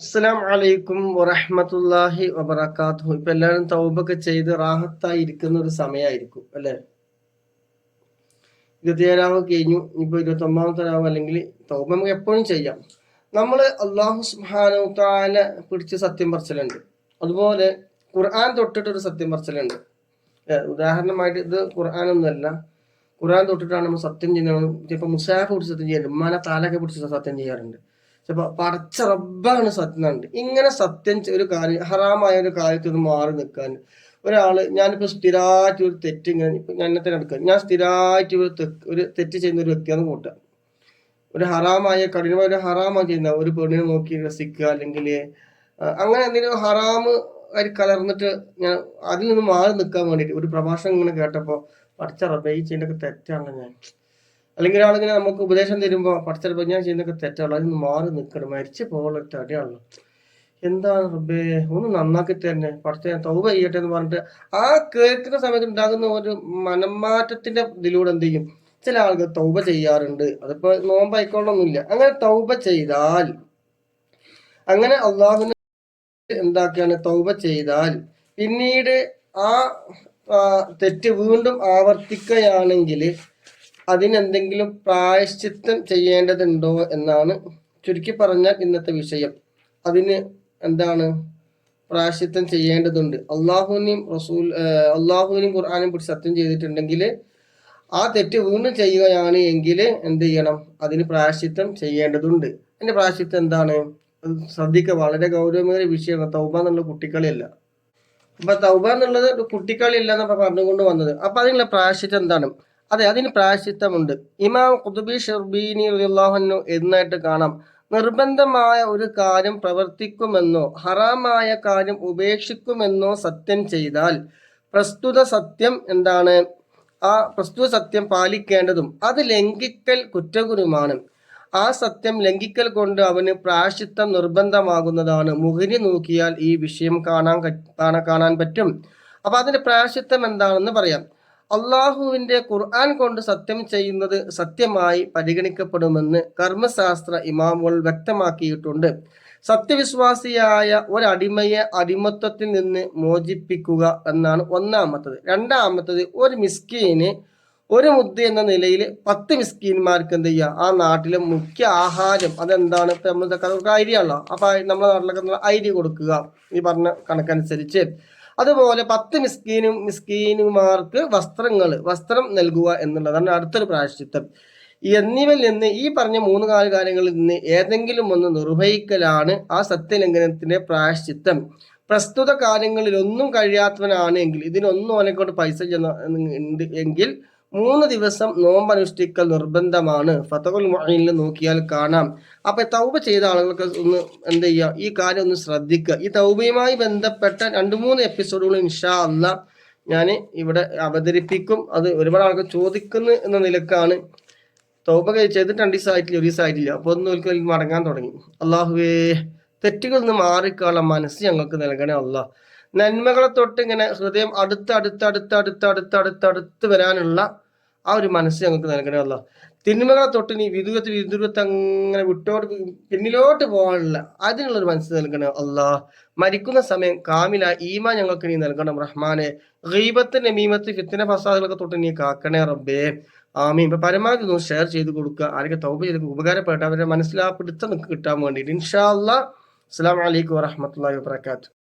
അസ്സലാം വലൈക്കും വറഹമത്തല്ലാഹി വബർക്കാത്തു ഇപ്പൊ എല്ലാവരും തൗബൊക്കെ ചെയ്ത് റാഹത്തായി ഇരിക്കുന്ന ഒരു സമയമായിരിക്കും അല്ലെ? ഇരുപത്തിയേഴാവ് കഴിഞ്ഞു ഇപ്പൊ ഇരുപത്തി ഒമ്പതാമത്തെ രാവ് അല്ലെങ്കിൽ തൗബ നമുക്ക് എപ്പോഴും ചെയ്യാം. നമ്മൾ അള്ളാഹു സുഹാനെ പിടിച്ച് സത്യം പറച്ചിലുണ്ട്. അതുപോലെ ഖുർആൻ തൊട്ടിട്ടൊരു സത്യം പറച്ചിലുണ്ട്. ഉദാഹരണമായിട്ട് ഇത് ഖുർആൻ ഒന്നുമല്ല. ഖുർആൻ തൊട്ടിട്ടാണ് നമ്മൾ സത്യം ചെയ്യുന്നത്. ഇപ്പൊ മുസാഫ് പിടിച്ച് സത്യം ചെയ്യാറുണ്ട് ഉമ്മാനെ താലൊക്കെ പിടിച്ച് സത്യം ചെയ്യാറുണ്ട്. ചിലപ്പോൾ പറച്ച റബ്ബാണ് സത്യം ഉണ്ട് ഇങ്ങനെ സത്യം ഒരു കാര്യം ഹറാമായ ഒരു കാര്യത്തിൽ നിന്ന് മാറി നിൽക്കാൻ. ഒരാൾ ഞാനിപ്പോൾ സ്ഥിരമായിട്ട് ഒരു തെറ്റ് ഇങ്ങനെ ഇപ്പം ഞാൻ തന്നെ എടുക്കുക ഞാൻ സ്ഥിരമായിട്ട് ഒരു ഒരു തെറ്റ് ചെയ്യുന്ന ഒരു വ്യക്തിയാണ് കൂട്ടുക. ഒരു ഹറാമായ കഠിനമായ ഒരു ഹറാമാണ് ചെയ്യുന്ന ഒരു പെണ്ണിനെ നോക്കി രസിക്കുക അല്ലെങ്കിൽ അങ്ങനെ എന്തെങ്കിലും ഹറാമ് അതിൽ കലർന്നിട്ട് ഞാൻ അതിൽ നിന്ന് മാറി നിൽക്കാൻ വേണ്ടിയിട്ട് ഒരു പ്രഭാഷണം ഇങ്ങനെ കേട്ടപ്പോൾ പഠിച്ച ഈ ചെയ്യുന്നതൊക്കെ തെറ്റാണ് ഞാൻ. അല്ലെങ്കിൽ ഒരാളിങ്ങനെ നമുക്ക് ഉപദേശം തരുമ്പോൾ പഠിച്ചപ്പോൾ ഞാൻ ചെയ്യുന്നൊക്കെ തെറ്റുള്ള അതിന് മാറി നിൽക്കണം മരിച്ചു പോകാനുള്ള അടിയാണല്ലോ എന്താണ് റബ്ബേ? ഒന്ന് നന്നാക്കി തന്നെ പഠിച്ച തൗബ ചെയ്യട്ടെ എന്ന് പറഞ്ഞിട്ട് ആ കേൾക്കുന്ന സമയത്ത് ഉണ്ടാകുന്ന ഒരു മനംമാറ്റത്തിന്റെ ഇതിലൂടെ എന്ത് ചെയ്യും? ചില ആളുകൾ തൗബ ചെയ്യാറുണ്ട്. അതിപ്പോ നോമ്പായിക്കൊള്ളൊന്നുമില്ല അങ്ങനെ തൗബ ചെയ്താൽ അങ്ങനെ അള്ളാഹുവിന് എന്താക്കിയാണ്? തൗബ ചെയ്താൽ പിന്നീട് ആ തെറ്റ് വീണ്ടും ആവർത്തിക്കുകയാണെങ്കിൽ അതിനെന്തെങ്കിലും പ്രായശ്ചിത്തം ചെയ്യേണ്ടതുണ്ടോ എന്നാണ് ചുരുക്കി പറഞ്ഞാൽ ഇന്നത്തെ വിഷയം. അതിന് എന്താണ് പ്രായശ്ചിത്തം ചെയ്യേണ്ടതുണ്ട്. അള്ളാഹുവിനെയും റസൂൽ അള്ളാഹുവിനെയും ഖുർആാനും പിടിച്ച് സത്യം ചെയ്തിട്ടുണ്ടെങ്കിൽ ആ തെറ്റ് വീണ്ടും ചെയ്യുകയാണ് എങ്കിൽ എന്ത് ചെയ്യണം? അതിന് പ്രായശ്ചിത്തം ചെയ്യേണ്ടതുണ്ട്. അതിന്റെ പ്രായശ്ചിത്തം എന്താണ്? ശ്രദ്ധിക്കുക. വളരെ ഗൗരവമേറിയ വിഷയമാണ്. തൗബ എന്നുള്ള കുട്ടിക്കളിയല്ല അപ്പൊ തൗബ എന്നുള്ളത് കുട്ടിക്കളിയല്ല എന്നൊക്കെ പറഞ്ഞുകൊണ്ട് വന്നത്. അപ്പൊ അതിനുള്ള പ്രായശ്ചിത്തം എന്താണ്? അതെ അതിന് പ്രായശ്ചിത്തമുണ്ട്. ഇമാം കുതുബി ഷെർബീനി അള്ളാഹുനു എന്നായിട്ട് കാണാം. നിർബന്ധമായ ഒരു കാര്യം പ്രവർത്തിക്കുമെന്നോ ഹറാമായ കാര്യം ഉപേക്ഷിക്കുമെന്നോ സത്യം ചെയ്താൽ പ്രസ്തുത സത്യം എന്താണ്? ആ പ്രസ്തുത സത്യം പാലിക്കേണ്ടതും അത് ലംഘിക്കൽ കുറ്റകുരുമാണ് ആ സത്യം ലംഘിക്കൽ കൊണ്ട് അവന് പ്രായശ്ചിത്തം നിർബന്ധമാകുന്നതാണ്. മുഹിനി നോക്കിയാൽ ഈ വിഷയം കാണാൻ കാണാൻ പറ്റും. അപ്പൊ അതിന്റെ പ്രായശ്ചിത്തം എന്താണെന്ന് പറയാം. അള്ളാഹുവിന്റെ ഖുർആൻ കൊണ്ട് സത്യം ചെയ്യുന്നത് സത്യമായി പരിഗണിക്കപ്പെടുമെന്ന് കർമ്മശാസ്ത്ര ഇമാമുകൾ വ്യക്തമാക്കിയിട്ടുണ്ട്. സത്യവിശ്വാസിയായ ഒരടിമയെ അടിമത്വത്തിൽ നിന്ന് മോചിപ്പിക്കുക എന്നാണ് ഒന്നാമത്തത്. രണ്ടാമത്തത് ഒരു മിസ്കീന് ഒരു മുദ്ദ എന്ന നിലയിൽ പത്ത് മിസ്കീന്മാർക്ക് എന്ത് ചെയ്യുക ആ നാട്ടിലെ മുഖ്യ ആഹാരം അതെന്താണ്? ഇപ്പൊ നമ്മൾ അരിയാണല്ലോ അപ്പൊ നമ്മുടെ നാട്ടിലൊക്കെ അരി കൊടുക്കുക ഈ പറഞ്ഞ കണക്കനുസരിച്ച്. അതുപോലെ പത്ത് മിസ്കീനും മിസ്കീനുമാർക്ക് വസ്ത്രങ്ങൾ വസ്ത്രം നൽകുക എന്നുള്ളതാണ് അടുത്തൊരു പ്രായശ്ചിത്തം. എന്നിവയിൽ നിന്ന് ഈ പറഞ്ഞ മൂന്ന് നാല് കാര്യങ്ങളിൽ നിന്ന് ഏതെങ്കിലും ഒന്ന് നിർവഹിക്കലാണ് ആ സത്യലംഘനത്തിന്റെ പ്രായശ്ചിത്തം. പ്രസ്തുത കാര്യങ്ങളിൽ ഒന്നും കഴിയാത്തവനാണ് എങ്കിൽ ഇതിനൊന്നും അവനെ കൊണ്ട് പൈസ എങ്കിൽ മൂന്ന് ദിവസം നോമ്പ് അനുഷ്ഠിക്കൽ നിർബന്ധമാണ്. ഫതഹുൽ മൊയിനിൽ നോക്കിയാൽ കാണാം. അപ്പൊ തൗബ ചെയ്ത ആളുകൾക്ക് ഒന്ന് എന്ത് ചെയ്യുക? ഈ കാര്യം ഒന്ന് ശ്രദ്ധിക്കുക. ഈ തൗബയുമായി ബന്ധപ്പെട്ട രണ്ട് മൂന്ന് എപ്പിസോഡുകൾ ഇൻഷാ അല്ല ഞാൻ ഇവിടെ അവതരിപ്പിക്കും. അത് ഒരുപാട് ആൾക്ക് ചോദിക്കുന്നു എന്ന നിലക്കാണ് തൗബ ചെയ്തിട്ട് രണ്ട് ദിവസമായിട്ടില്ല ഒരു ദിവസമായിട്ടില്ല അപ്പോൾ ഒന്ന് ഒരിക്കലും മടങ്ങാൻ തുടങ്ങി. അള്ളാഹുവേ തെറ്റുകളിൽ നിന്ന് മാറിക്കാനുള്ള മനസ്സ് ഞങ്ങൾക്ക് നൽകണേ അള്ളാഹ് നന്മകളെ തൊട്ട് ഇങ്ങനെ ഹൃദയം അടുത്ത് അടുത്ത് അടുത്ത് അടുത്ത് അടുത്ത് അടുത്ത് അടുത്ത് വരാനുള്ള ആ ഒരു മനസ്സ് ഞങ്ങൾക്ക് നൽകണേ അല്ല തിന്മകളെ തൊട്ട് നീ വിദൂരത്ത് വിദൂരത്ത് അങ്ങനെ വിട്ടോട്ട് പിന്നിലോട്ട് പോകാനുള്ള അതിനുള്ള ഒരു മനസ്സ് നൽകണേ അല്ലാ മരിക്കുന്ന സമയം കാമില ഈമ ഞങ്ങൾക്ക് നീ നൽകണം. റഹ്മാനെ ഗീബത്തിന്റെ മീമത്ത് ഫിത്തിന ഫസാദുകളൊക്കെ തൊട്ട് നീ കാക്കണേ റബ്ബേ. ആമീൻ. ഇപ്പൊ പരമാവധി ഒന്ന് ഷെയർ ചെയ്ത് കൊടുക്കുക. ആരൊക്കെ തൗബ ചെയ്ത് ഉപകാരപ്പെട്ട അവരെ മനസ്സിലാ പിടുത്തം കിട്ടാൻ വേണ്ടിയിട്ട്. ഇൻഷാ അല്ലാ അസ്സാം വലൈക്കും വാഹമത്തല്ലാ വാത്തു